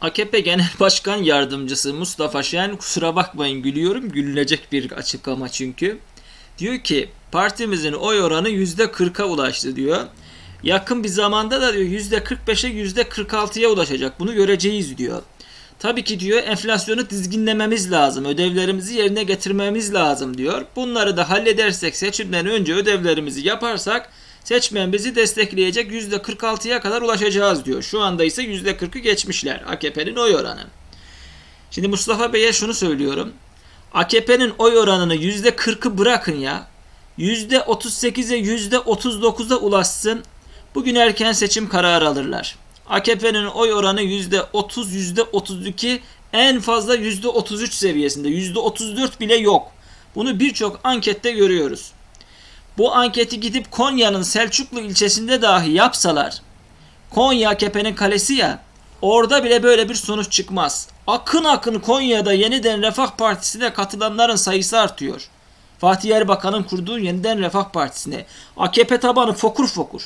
AKP Genel Başkan Yardımcısı Mustafa Şen kusura bakmayın gülüyorum gülünecek bir açıklama çünkü. Diyor ki partimizin oy oranı %40'a ulaştı diyor. Yakın bir zamanda da diyor %45'e %46'ya ulaşacak. Bunu göreceğiz diyor. Tabii ki diyor enflasyonu dizginlememiz lazım. Ödevlerimizi yerine getirmemiz lazım diyor. Bunları da halledersek seçimden önce ödevlerimizi yaparsak seçmen bizi destekleyecek %46'ya kadar ulaşacağız diyor. Şu anda ise %40'ı geçmişler AKP'nin oy oranı. Şimdi Mustafa Bey'e şunu söylüyorum. AKP'nin oy oranını %40'ı bırakın ya. %38'e %39'a ulaşsın. Bugün erken seçim kararı alırlar. AKP'nin oy oranı %30, %32 en fazla %33 seviyesinde. %34 bile yok. Bunu birçok ankette görüyoruz. Bu anketi gidip Konya'nın Selçuklu ilçesinde dahi yapsalar, Konya AKP'nin kalesi ya, orada bile böyle bir sonuç çıkmaz. Akın akın Konya'da yeniden Refah Partisi'ne katılanların sayısı artıyor. Fatih Erbakan'ın kurduğu yeniden Refah Partisi'ne. AKP tabanı fokur fokur.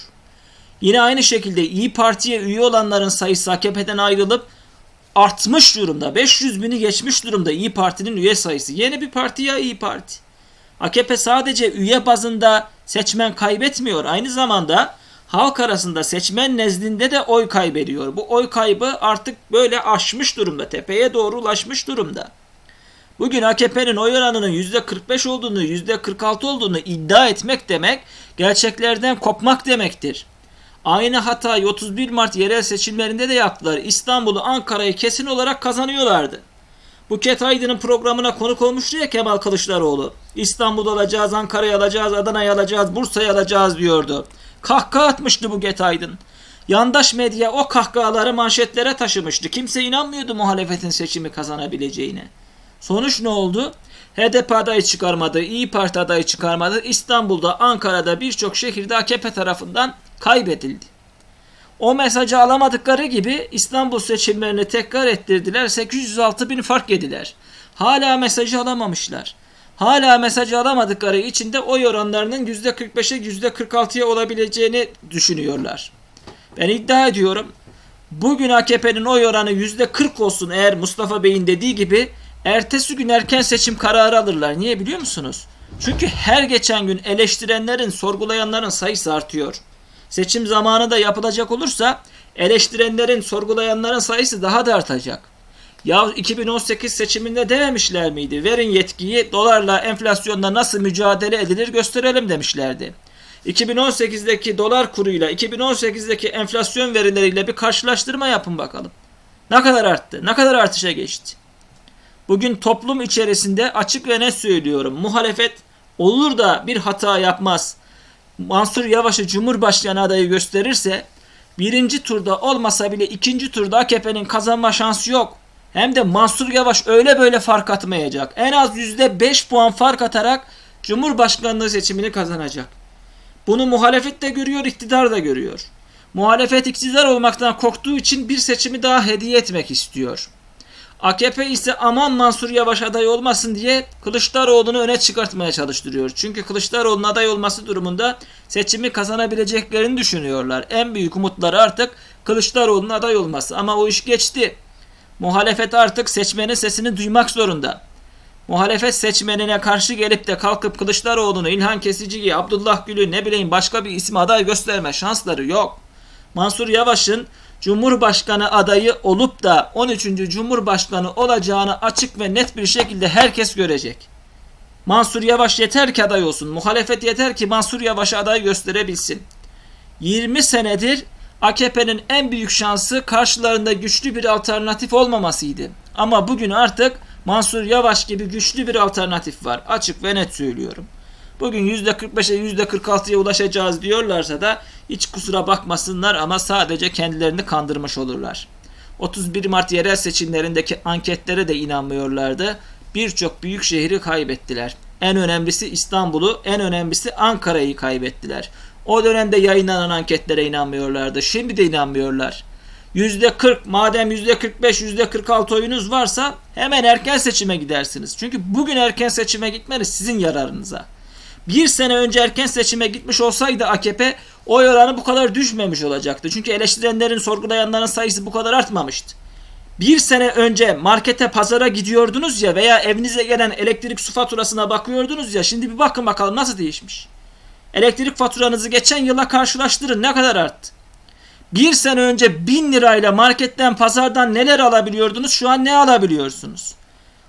Yine aynı şekilde İyi Parti'ye üye olanların sayısı AKP'den ayrılıp artmış durumda. 500 bini geçmiş durumda İyi Parti'nin üye sayısı. Yeni bir parti ya İyi Parti. AKP sadece üye bazında seçmen kaybetmiyor. Aynı zamanda halk arasında seçmen nezdinde de oy kaybediyor. Bu oy kaybı artık böyle aşmış durumda. Tepeye doğru ulaşmış durumda. Bugün AKP'nin oy oranının %45 olduğunu, %46 olduğunu iddia etmek demek gerçeklerden kopmak demektir. Aynı hatayı 31 Mart yerel seçimlerinde de yaptılar. İstanbul'u, Ankara'yı kesin olarak kazanıyorlardı. Buket Aydın'ın programına konuk olmuştu ya Kemal Kılıçdaroğlu. İstanbul'u alacağız, Ankara'yı alacağız, Adana'yı alacağız, Bursa'yı alacağız diyordu. Kahkaha atmıştı Buket Aydın. Yandaş medya o kahkahaları manşetlere taşımıştı. Kimse inanmıyordu muhalefetin seçimi kazanabileceğine. Sonuç ne oldu? HDP adayı çıkarmadı, İyi Parti adayı çıkarmadı. İstanbul'da, Ankara'da birçok şehirde AKP tarafından kaybedildi. O mesajı alamadıkları gibi İstanbul seçimlerini tekrar ettirdiler. 806 bin fark yediler. Hala mesajı alamamışlar. Hala mesajı alamadıkları için de oy oranlarının %45'e %46'ya olabileceğini düşünüyorlar. Ben iddia ediyorum. Bugün AKP'nin oy oranı %40 olsun eğer Mustafa Bey'in dediği gibi ertesi gün erken seçim kararı alırlar. Niye biliyor musunuz? Çünkü her geçen gün eleştirenlerin, sorgulayanların sayısı artıyor. Seçim zamanı da yapılacak olursa eleştirenlerin, sorgulayanların sayısı daha da artacak. Ya 2018 seçiminde dememişler miydi? Verin yetkiyi dolarla enflasyonla nasıl mücadele edilir gösterelim demişlerdi. 2018'deki dolar kuruyla 2018'deki enflasyon verileriyle bir karşılaştırma yapın bakalım. Ne kadar arttı? Ne kadar artışa geçti? Bugün toplum içerisinde açık ve net söylüyorum. Muhalefet olur da bir hata yapmaz. Mansur Yavaş'ı Cumhurbaşkanı adayı gösterirse birinci turda olmasa bile ikinci turda AKP'nin kazanma şansı yok. Hem de Mansur Yavaş öyle böyle fark atmayacak. En az %5 puan fark atarak Cumhurbaşkanlığı seçimini kazanacak. Bunu muhalefet de görüyor, iktidar da görüyor. Muhalefet iktidar olmaktan korktuğu için bir seçimi daha hediye etmek istiyor. AKP ise aman Mansur Yavaş aday olmasın diye Kılıçdaroğlu'nu öne çıkartmaya çalıştırıyor. Çünkü Kılıçdaroğlu'nun aday olması durumunda seçimi kazanabileceklerini düşünüyorlar. En büyük umutları artık Kılıçdaroğlu'nun aday olması. Ama o iş geçti. Muhalefet artık seçmenin sesini duymak zorunda. Muhalefet seçmenine karşı gelip de kalkıp Kılıçdaroğlu'nu, İlhan Kesici'yi, Abdullah Gül'ü ne bileyim başka bir isim aday gösterme şansları yok. Mansur Yavaş'ın Cumhurbaşkanı adayı olup da 13. Cumhurbaşkanı olacağını açık ve net bir şekilde herkes görecek. Mansur Yavaş yeter ki aday olsun. Muhalefet yeter ki Mansur Yavaş'a aday gösterebilsin. 20 senedir AKP'nin en büyük şansı karşılarında güçlü bir alternatif olmamasıydı. Ama bugün artık Mansur Yavaş gibi güçlü bir alternatif var. Açık ve net söylüyorum. Bugün %45'e %46'ya ulaşacağız diyorlarsa da hiç kusura bakmasınlar ama sadece kendilerini kandırmış olurlar. 31 Mart yerel seçimlerindeki anketlere de inanmıyorlardı. Birçok büyük şehri kaybettiler. En önemlisi İstanbul'u, en önemlisi Ankara'yı kaybettiler. O dönemde yayınlanan anketlere inanmıyorlardı. Şimdi de inanmıyorlar. %40 madem %45 %46 oyunuz varsa hemen erken seçime gidersiniz. Çünkü bugün erken seçime gitmeniz sizin yararınıza. Bir sene önce erken seçime gitmiş olsaydı AKP oy oranı bu kadar düşmemiş olacaktı. Çünkü eleştirenlerin, sorgulayanların sayısı bu kadar artmamıştı. bir sene önce markete pazara gidiyordunuz ya veya evinize gelen elektrik su faturasına bakıyordunuz ya şimdi bir bakın bakalım nasıl değişmiş. Elektrik faturanızı geçen yıla karşılaştırın ne kadar arttı. Bir sene önce 1000 lirayla marketten pazardan neler alabiliyordunuz şu an ne alabiliyorsunuz?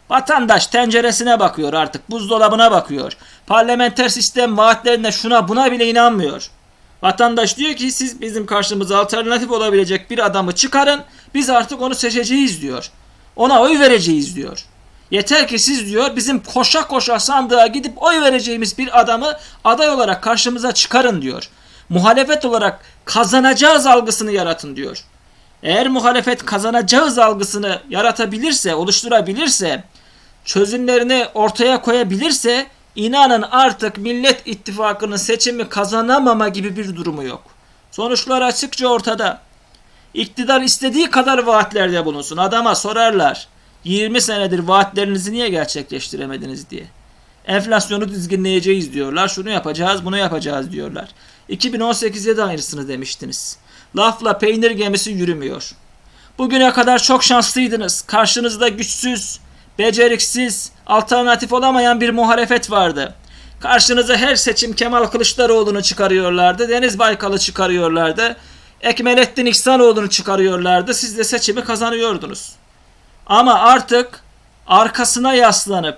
Vatandaş tenceresine bakıyor artık buzdolabına bakıyor. Parlamenter sistem vaatlerine şuna buna bile inanmıyor. Vatandaş diyor ki siz bizim karşımıza alternatif olabilecek bir adamı çıkarın. Biz artık onu seçeceğiz diyor. Ona oy vereceğiz diyor. Yeter ki siz diyor bizim koşa koşa sandığa gidip oy vereceğimiz bir adamı aday olarak karşımıza çıkarın diyor. Muhalefet olarak kazanacağız algısını yaratın diyor. Eğer muhalefet kazanacağız algısını yaratabilirse, oluşturabilirse, çözümlerini ortaya koyabilirse inanın artık Millet İttifakı'nın seçimi kazanamama gibi bir durumu yok. Sonuçlar açıkça ortada. İktidar istediği kadar vaatlerde bulunsun. Adama sorarlar. 20 senedir vaatlerinizi niye gerçekleştiremediniz diye. Enflasyonu dizginleyeceğiz diyorlar. Şunu yapacağız, bunu yapacağız diyorlar. 2018'de de aynısını demiştiniz. Lafla peynir gemisi yürümüyor. Bugüne kadar çok şanslıydınız. Karşınızda güçsüz, beceriksiz, alternatif olamayan bir muhalefet vardı. Karşınıza her seçim Kemal Kılıçdaroğlu'nu çıkarıyorlardı. Deniz Baykal'ı çıkarıyorlardı. Ekmelettin İhsanoğlu'nu çıkarıyorlardı. Siz de seçimi kazanıyordunuz. Ama artık arkasına yaslanıp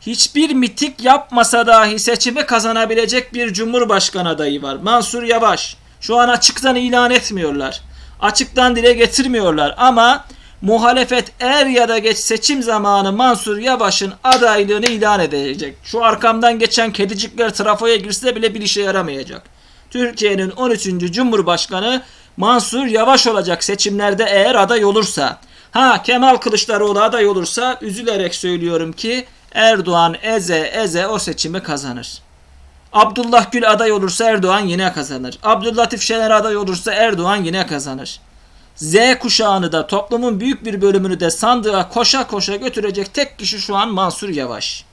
hiçbir mitik yapmasa dahi seçimi kazanabilecek bir cumhurbaşkanı adayı var. Mansur Yavaş. Şu an açıktan ilan etmiyorlar. Açıktan dile getirmiyorlar ama muhalefet er ya da geç seçim zamanı Mansur Yavaş'ın adaylığını ilan edecek. Şu arkamdan geçen kedicikler trafoya girse bile bir işe yaramayacak. Türkiye'nin 13. Cumhurbaşkanı Mansur Yavaş olacak seçimlerde eğer aday olursa. Ha Kemal Kılıçdaroğlu aday olursa üzülerek söylüyorum ki Erdoğan eze eze o seçimi kazanır. Abdullah Gül aday olursa Erdoğan yine kazanır. Abdüllatif Şener aday olursa Erdoğan yine kazanır. Z kuşağını da toplumun büyük bir bölümünü de sandığa koşa koşa götürecek tek kişi şu an Mansur Yavaş.